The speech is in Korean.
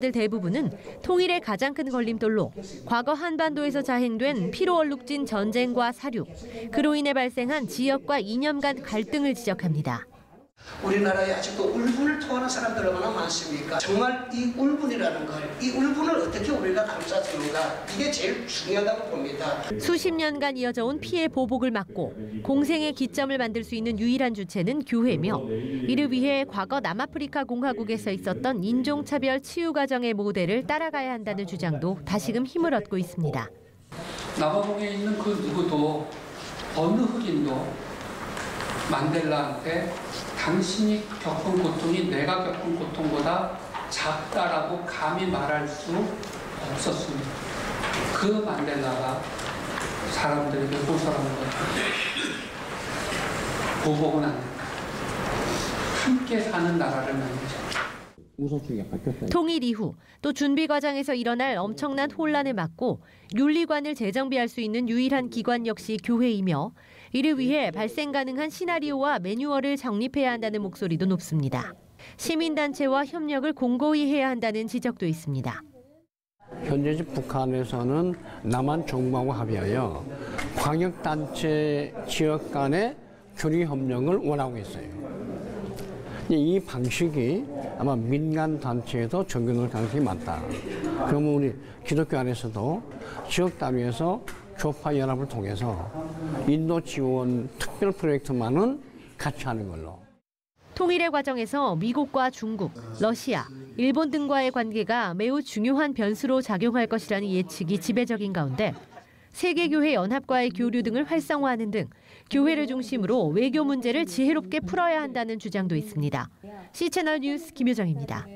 들 대부분은 통일의 가장 큰 걸림돌로 과거 한반도에서 자행된 피로 얼룩진 전쟁과 사륙, 그로 인해 발생한 지역과 이념 간 갈등을 지적합니다. 우리나라에 아직도 울분을 토하는 사람들 얼마나 많습니까? 정말 이 울분이라는 걸, 이 울분을 어떻게 우리가 감싸주는가 이게 제일 중요하다고 봅니다. 수십 년간 이어져 온 피해 보복을 막고 공생의 기점을 만들 수 있는 유일한 주체는 교회며 이를 위해 과거 남아프리카 공화국에서 있었던 인종차별 치유 과정의 모델을 따라가야 한다는 주장도 다시금 힘을 얻고 있습니다. 남아공에 있는 그 누구도 어느 흑인도 만델라한테 당신이 겪은 고통이 내가 겪은 고통보다 작다라고 감히 말할 수 없었습니다. 그 만델라가 사람들에게 호소하는 거예요. 보복은 안 된다. 함께 사는 나라를 만들자. 통일 이후 또 준비 과정에서 일어날 엄청난 혼란을 막고 윤리관을 재정비할 수 있는 유일한 기관 역시 교회이며 이를 위해 발생 가능한 시나리오와 매뉴얼을 정립해야 한다는 목소리도 높습니다. 시민단체와 협력을 공고히 해야 한다는 지적도 있습니다. 현재 북한에서는 남한 정부하고 합의하여 광역단체 지역 간의 교류 협력을 원하고 있어요. 이 방식이 아마 민간 단체에도 적용될 가능성이 많다. 그러면 우리 기독교 안에서도 지역 단위에서 교파 연합을 통해서 인도 지원 특별 프로젝트만은 같이 하는 걸로. 통일의 과정에서 미국과 중국, 러시아, 일본 등과의 관계가 매우 중요한 변수로 작용할 것이라는 예측이 지배적인 가운데 세계교회 연합과의 교류 등을 활성화하는 등 교회를 중심으로 외교 문제를 지혜롭게 풀어야 한다는 주장도 있습니다. C채널 뉴스 김효정입니다.